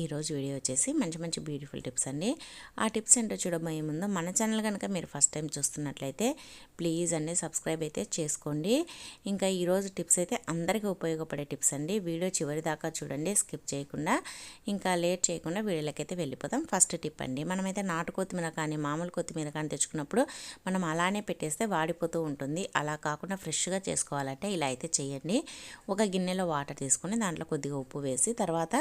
ఈరోజు వీడియో వచ్చేసి మంచి మంచి బ్యూటిఫుల్ టిప్స్ అండి. ఆ టిప్స్ ఏంటో చూడబోయే ముందు మన ఛానల్ కనుక మీరు ఫస్ట్ టైం చూస్తున్నట్లయితే ప్లీజ్ అండి సబ్స్క్రైబ్ అయితే చేసుకోండి. ఇంకా ఈరోజు టిప్స్ అయితే అందరికీ ఉపయోగపడే టిప్స్ అండి. వీడియో చివరి దాకా చూడండి స్కిప్ చేయకుండా ఇంకా లేట్ చేయకుండా వీడియోలకి అయితే వెళ్ళిపోతాం ఫస్ట్ టిప్ అండి మనమైతే నాటు కొత్తిమీర కానీ మామూలు కొత్తిమీర కానీ తెచ్చుకున్నప్పుడు మనం అలానే పెట్టేస్తే వాడిపోతూ ఉంటుంది. అలా కాకుండా ఫ్రెష్గా చేసుకోవాలంటే ఇలా అయితే చేయండి. ఒక గిన్నెలో వాటర్ తీసుకొని దాంట్లో కొద్దిగా ఉప్పు వేసి తర్వాత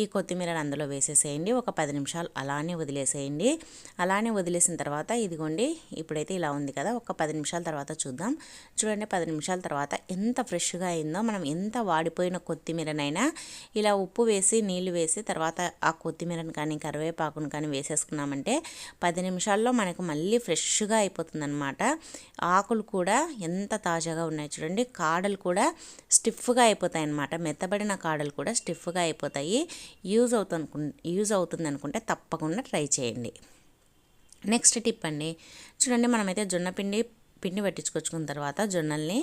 ఈ కొత్తిమీర అందులో వేసేసేయండి. ఒక పది నిమిషాలు అలానే వదిలేసేయండి. అలానే వదిలేసిన తర్వాత ఇదిగోండి ఇప్పుడైతే ఇలా ఉంది కదా ఒక పది నిమిషాల తర్వాత చూద్దాం. చూడండి పది నిమిషాల తర్వాత ఎంత ఫ్రెష్గా అయిందో మనం ఎంత వాడిపోయిన కొత్తిమీరనైనా ఇలా ఉప్పు వేసి నీళ్ళు వేసి తర్వాత ఆ కొత్తిమీరను కానీ కరివేపాకును కానీ వేసేసుకున్నామంటే పది నిమిషాల్లో మనకు మళ్ళీ ఫ్రెష్గా అయిపోతుంది ఆకులు కూడా ఎంత తాజాగా ఉన్నాయి చూడండి. కాడలు కూడా స్టిఫ్గా అయిపోతాయి అన్నమాట మెత్తబడిన కాడలు కూడా స్టిఫ్గా అయిపోతాయి. యూజ్ అవుతుంది యూజ్ అవుతుంది అనుకుంటే తప్పకుండా ట్రై చేయండి. నెక్స్ట్ టిప్ అండి చూడండి మనమైతే జొన్నపిండి పిండి పట్టించుకొచ్చుకున్న తర్వాత జొన్నల్ని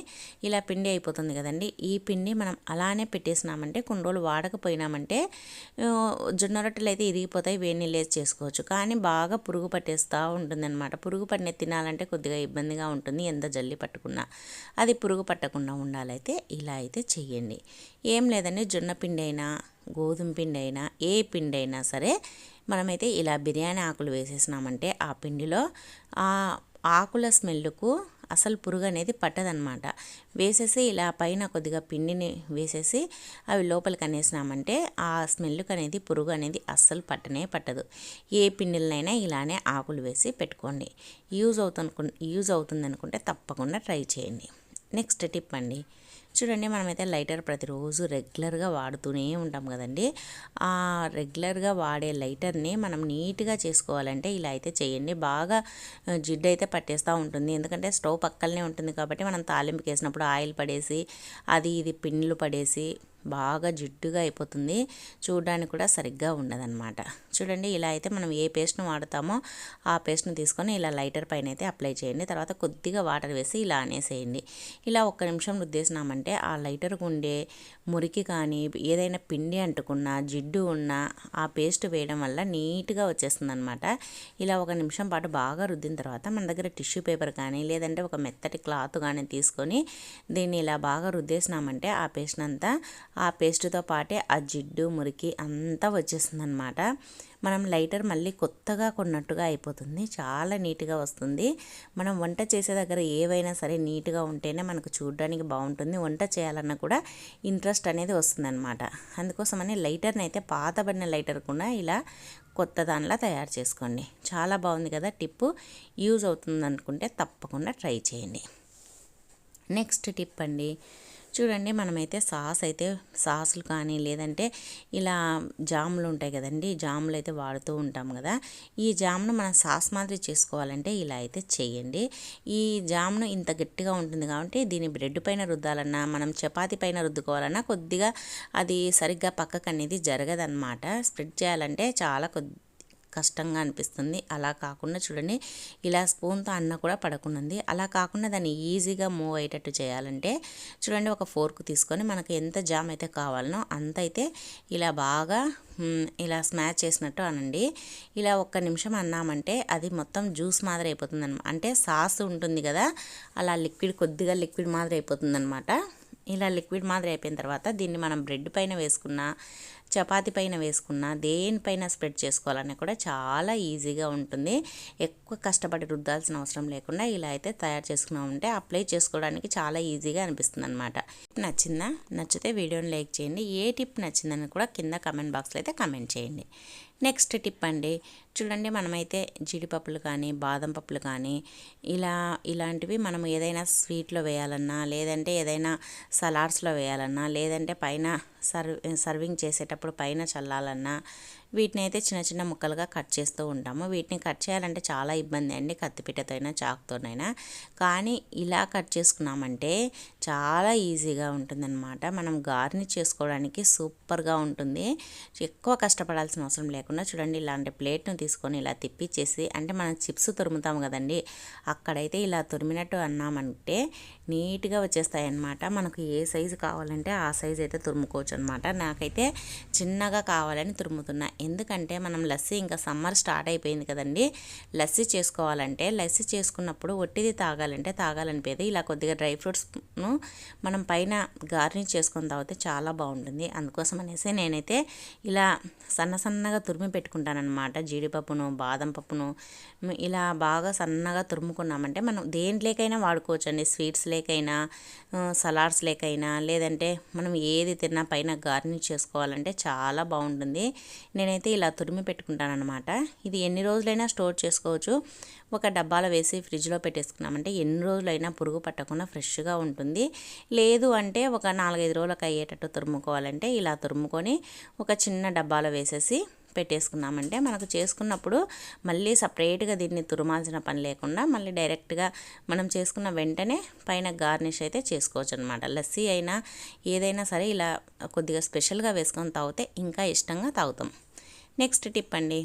ఇలా పిండి అయిపోతుంది కదండి. ఈ పిండి మనం అలానే పెట్టేసినామంటే కొన్ని రోజులు వాడకపోయినామంటే జొన్న రొట్టెలు అయితే ఇరిగిపోతాయి వేడి నీళ్ళు వేసి చేసుకోవచ్చు. కానీ బాగా పురుగు పట్టేస్తూ ఉంటుందన్నమాట. పురుగు పట్టిన తినాలంటే కొద్దిగా ఇబ్బందిగా ఉంటుంది ఎంత జల్లి పట్టుకున్నా. అది పురుగు పట్టకుండా ఉండాలైతే ఇలా అయితే చెయ్యండి. ఏం లేదండి జొన్న పిండి అయినా గోధుమ పిండి అయినా ఏ పిండి అయినా సరే మనమైతే ఇలా బిర్యానీ ఆకులు వేసేసినామంటే ఆ పిండిలో ఆ ఆకుల స్మెల్కు అసలు పురుగు అనేది పట్టదనమాట వేసేసి ఇలా పైన కొద్దిగా పిండిని వేసేసి అవి లోపలికి అనేసినామంటే ఆ స్మెల్కి అనేది పురుగు అనేది అస్సలు పట్టనే పట్టదు. ఏ పిండిలనైనా ఇలానే ఆకులు వేసి పెట్టుకోండి. యూజ్ అవుతుంది యూజ్ అవుతుంది అనుకుంటే తప్పకుండా ట్రై చేయండి. నెక్స్ట్ టిప్ అండి. చూడండి మనమైతే లైటర్ ప్రతిరోజు రెగ్యులర్గా వాడుతూనే ఉంటాం కదండి. ఆ రెగ్యులర్గా వాడే లైటర్ని మనం నీట్గా చేసుకోవాలంటే ఇలా అయితే చేయండి. బాగా జిడ్డు అయితే పట్టేస్తూ ఉంటుంది. ఎందుకంటే స్టవ్ పక్కనే ఉంటుంది కాబట్టి మనం తాలింపుకి వేసినప్పుడు ఆయిల్ పడేసి అది ఇది పిండ్లు పడేసి బాగా జిడ్డుగా అయిపోతుంది. చూడడానికి కూడా సరిగ్గా ఉండదన్నమాట. చూడండి ఇలా అయితే మనం ఏ పేస్ట్ను వాడతామో ఆ పేస్ట్ను తీసుకొని ఇలా లైటర్ పైన అయితే అప్లై చేయండి. తర్వాత కొద్దిగా వాటర్ వేసి ఇలా అనేసేయండి. ఇలా ఒక్క నిమిషం రుద్దేసినామంటే ఆ లైటర్కు ఉండే మురికి కానీ ఏదైనా పిండి అంటుకున్నా జిడ్డు ఉన్నా ఆ పేస్ట్ వేయడం వల్ల నీట్గా వచ్చేస్తుంది అనమాట ఇలా ఒక నిమిషం పాటు బాగా రుద్దిన తర్వాత మన దగ్గర టిష్యూ పేపర్ కానీ లేదంటే ఒక మెత్తటి క్లాత్ కానీ తీసుకొని దీన్ని ఇలా బాగా రుద్దేసినామంటే ఆ పేస్ట్ అంతా ఆ పేస్ట్తో పాటే ఆ జిడ్డు మురికి అంతా వచ్చేస్తుంది అనమాట మనం లైటర్ మళ్ళీ కొత్తగా కొన్నట్టుగా అయిపోతుంది. చాలా నీట్గా వస్తుంది. మనం వంట చేసే దగ్గర ఏవైనా సరే నీట్గా ఉంటేనే మనకు చూడడానికి బాగుంటుంది. వంట చేయాలన్నా కూడా ఇంట్రెస్ట్ అనేది వస్తుందన్నమాట. అందుకోసమని లైటర్ని అయితే పాతబడిన లైటర్ కూడా ఇలా కొత్త దానిలా తయారు చేసుకోండి. చాలా బాగుంది కదా టిప్పు. యూజ్ అవుతుంది అనుకుంటే తప్పకుండా ట్రై చేయండి. నెక్స్ట్ టిప్ అండి చూడండి మనమైతే సాస్ అయితే సాసులు కానీ లేదంటే ఇలా జాములు ఉంటాయి కదండి జాములు అయితే వాడుతూ ఉంటాం కదా. ఈ జామును మనం సాస్ మాదిరి చేసుకోవాలంటే ఇలా అయితే చేయండి. ఈ జామును ఇంత గట్టిగా ఉంటుంది కాబట్టి దీన్ని బ్రెడ్ పైన రుద్దాలన్నా మనం చపాతి పైన రుద్దుకోవాలన్నా కొద్దిగా అది సరిగ్గా పక్కకు అనేది జరగదన్నమాట. స్ప్రెడ్ చేయాలంటే చాలా కొద్ది కష్టంగా అనిపిస్తుంది. అలా కాకుండా చూడండి ఇలా స్పూన్తో అన్న కూడా పడకుండా అలా కాకుండా దాన్ని ఈజీగా మూవ్ అయ్యేటట్టు చేయాలంటే చూడండి ఒక ఫోర్క్ తీసుకొని మనకు ఎంత జామ్ అయితే కావాలనో అంత అయితే ఇలా బాగా ఇలా స్మాచ్ చేసినట్టు అనండి. ఇలా ఒక్క నిమిషం అన్నామంటే అది మొత్తం జ్యూస్ మాదిరి అయిపోతుంది అంటే సాస్ ఉంటుంది కదా అలా లిక్విడ్ కొద్దిగా లిక్విడ్ మాదిరి అయిపోతుంది అనమాట ఇలా లిక్విడ్ మాదిరి అయిపోయిన తర్వాత దీన్ని మనం బ్రెడ్ పైన వేసుకున్న చపాతి పైన వేసుకున్న దేనిపైన స్ప్రెడ్ చేసుకోవాలని కూడా చాలా ఈజీగా ఉంటుంది. ఎక్కువ కష్టపడి రుద్దాల్సిన అవసరం లేకుండా ఇలా అయితే తయారు చేసుకున్నామంటే అప్లై చేసుకోవడానికి చాలా ఈజీగా అనిపిస్తుంది అనమాట నచ్చిందా? నచ్చితే వీడియోని లైక్ చేయండి. ఏ టిప్ నచ్చిందని కూడా కింద కమెంట్ బాక్స్లో అయితే కమెంట్ చేయండి. నెక్స్ట్ టిప్ అండి. చూడండి మనమైతే జీడిపప్పులు కానీ బాదం పప్పులు కానీ ఇలా ఇలాంటివి మనం ఏదైనా స్వీట్లో వేయాలన్నా లేదంటే ఏదైనా సలాడ్స్లో వేయాలన్నా లేదంటే పైన సర్వ్ సర్వింగ్ చేసేటప్పుడు పైన చల్లాలన్నా వీటిని అయితే చిన్న చిన్న ముక్కలుగా కట్ చేస్తూ ఉంటాము. వీటిని కట్ చేయాలంటే చాలా ఇబ్బంది అండి కత్తిపీటతో అయినా చాకుతోనైనా. కానీ ఇలా కట్ చేసుకున్నామంటే చాలా ఈజీగా ఉంటుందన్నమాట. మనం గార్నిష్ చేసుకోవడానికి సూపర్గా ఉంటుంది. ఎక్కువ కష్టపడాల్సిన అవసరం లేకుండా చూడండి ఇలాంటి ప్లేట్ను తీసుకొని ఇలా తిప్పిచ్చేసి అంటే మనం చిప్స్ తురుముతాం కదండి అక్కడైతే ఇలా తురిమినట్టు అన్నామంటే నీట్గా వచ్చేస్తాయి అన్నమాట మనకు ఏ సైజు కావాలంటే ఆ సైజు అయితే తురుముకోవచ్చు అనమాట నాకైతే చిన్నగా కావాలని తురుముతున్నా. ఎందుకంటే మనం లస్సీ ఇంకా సమ్మర్ స్టార్ట్ అయిపోయింది కదండి. లస్సీ చేసుకోవాలంటే లస్సీ చేసుకున్నప్పుడు ఒట్టిది తాగాలంటే తాగాలనిపేది. ఇలా కొద్దిగా డ్రై ఫ్రూట్స్ను మనం పైన గార్నిష్ చేసుకొని తాగితే చాలా బాగుంటుంది. అందుకోసం అనేసి నేనైతే ఇలా సన్న సన్నగా తురిమి పెట్టుకుంటానమాట జీడిపప్పును బాదం పప్పును ఇలా బాగా సన్నగా తురుముకున్నామంటే మనం దేంట్లోకైనా వాడుకోవచ్చండి. స్వీట్స్ లేకైనా సలాడ్స్ లేకైనా లేదంటే మనం ఏది తిన్నా పైన గార్నిష్ చేసుకోవాలంటే చాలా బాగుంటుంది. నేను నేనైతే ఇలా తురిమి పెట్టుకుంటానమాట ఇది ఎన్ని రోజులైనా స్టోర్ చేసుకోవచ్చు. ఒక డబ్బాలో వేసి ఫ్రిడ్జ్లో పెట్టేసుకున్నామంటే ఎన్ని రోజులైనా పురుగు పట్టకుండా ఫ్రెష్గా ఉంటుంది. లేదు అంటే ఒక నాలుగైదు రోజులకు అయ్యేటట్టు తురుముకోవాలంటే ఇలా తురుముకొని ఒక చిన్న డబ్బాలో వేసేసి పెట్టేసుకున్నామంటే మనకు చేసుకున్నప్పుడు మళ్ళీ సపరేట్గా దీన్ని తురుమాల్సిన పని లేకుండా మళ్ళీ డైరెక్ట్గా మనం చేసుకున్న వెంటనే పైన గార్నిష్ అయితే చేసుకోవచ్చు అనమాట లస్సీ అయినా ఏదైనా సరే ఇలా కొద్దిగా స్పెషల్గా వేసుకొని తాగితే ఇంకా ఇష్టంగా తాగుతాం. నెక్స్ట్ టిప్ అండి.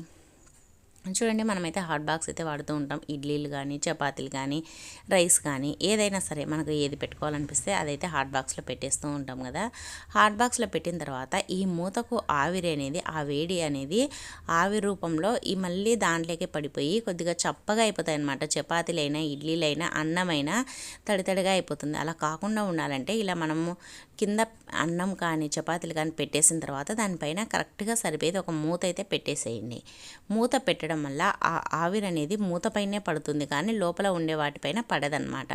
చూడండి మనమైతే హాట్ బాక్స్ అయితే వాడుతూ ఉంటాం. ఇడ్లీలు కానీ చపాతీలు కానీ రైస్ కానీ ఏదైనా సరే మనకు ఏది పెట్టుకోవాలనిపిస్తే అదైతే హాట్ బాక్స్లో పెట్టేస్తూ ఉంటాం కదా. హాట్ బాక్స్లో పెట్టిన తర్వాత ఈ మూతకు ఆవిరి అనేది ఆ వేడి అనేది ఆవిరి రూపంలో ఈ మళ్ళీ దాంట్లోకి పడిపోయి కొద్దిగా చప్పగా అయిపోతాయి అనమాట చపాతీలైనా ఇడ్లీలైనా అన్నమైనా తడితడిగా అయిపోతుంది. అలా కాకుండా ఉండాలంటే ఇలా మనము కింద అన్నం కానీ చపాతీలు కానీ పెట్టేసిన తర్వాత దానిపైన కరెక్ట్గా సరిపోయేది ఒక మూత అయితే పెట్టేసేయండి. మూత పెట్టడం వల్ల ఆ ఆవిరి అనేది మూతపైనే పడుతుంది కానీ లోపల ఉండే వాటిపైన పడదనమాట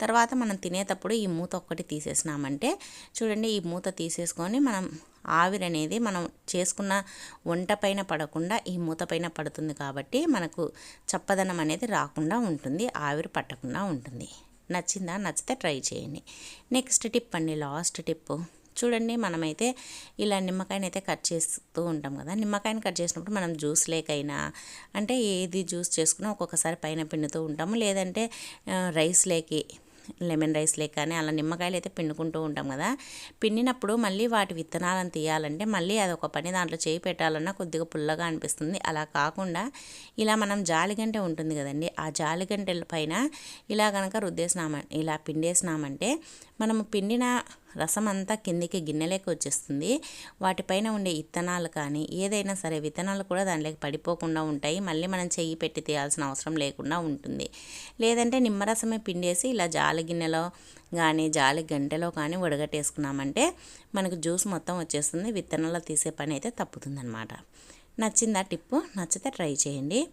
తర్వాత మనం తినేటప్పుడు ఈ మూత ఒక్కటి తీసేసినామంటే చూడండి ఈ మూత తీసేసుకొని మనం ఆవిరి అనేది మనం చేసుకున్న వంట పైన పడకుండా ఈ మూత పైన పడుతుంది కాబట్టి మనకు చప్పదనం అనేది రాకుండా ఉంటుంది ఆవిరి పట్టకుండా ఉంటుంది. నచ్చిందా? నచ్చితే ట్రై చేయండి. నెక్స్ట్ టిప్ అండి లాస్ట్ టిప్. చూడండి మనమైతే ఇలా నిమ్మకాయని అయితే కట్ చేస్తూ ఉంటాం కదా. నిమ్మకాయని కట్ చేసినప్పుడు మనం జ్యూస్ లేకైనా అంటే ఏది జ్యూస్ చేసుకున్నా ఒక్కొక్కసారి పైన పిండుతూ ఉంటాము. లేదంటే రైస్ లేకి లెమన్ రైస్ లేక కానీ అలా నిమ్మకాయలు అయితే పిండుకుంటూ ఉంటాం కదా. పిండినప్పుడు మళ్ళీ వాటి విత్తనాలను తీయాలంటే మళ్ళీ అది ఒక పని దాంట్లో చేయి పెట్టాలన్నా కొద్దిగా పుల్లగా అనిపిస్తుంది. అలా కాకుండా ఇలా మనం జాలిగంటే ఉంటుంది కదండి ఆ జాలిగంటెల పైన ఇలా కనుక రుద్దేసినామ ఇలా పిండేసినామంటే మనము పిండిన రసం అంతా కిందికి గిన్నెలోకి వచ్చేస్తుంది. వాటిపైన ఉండే ఇత్తనాలు కానీ ఏదైనా సరే విత్తనాలు కూడా దానిలోకి పడిపోకుండా ఉంటాయి. మళ్ళీ మనం చెయ్యి పెట్టి తీయాల్సిన అవసరం లేకుండా ఉంటుంది. లేదంటే నిమ్మరసమే పిండేసి ఇలా జాలి గిన్నెలో కానీ జాలి గంటెలో కానీ వడగట్టేసుకున్నామంటే మనకు జ్యూస్ మొత్తం వచ్చేస్తుంది. విత్తనాలు తీసే పని అయితే తప్పుతుందనమాట నచ్చిందా టిప్పు? నచ్చితే ట్రై చేయండి.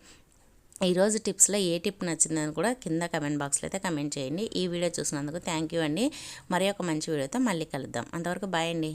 ఈరోజు టిప్స్లో ఏ టిప్ నచ్చిందని కూడా కింద కమెంట్ బాక్స్లో అయితే కమెంట్ చేయండి. ఈ వీడియో చూసినందుకు థ్యాంక్ యూ అండి. మరి ఒక మంచి వీడియోతో మళ్ళీ కలుద్దాం. అంతవరకు బాయ్ అండి.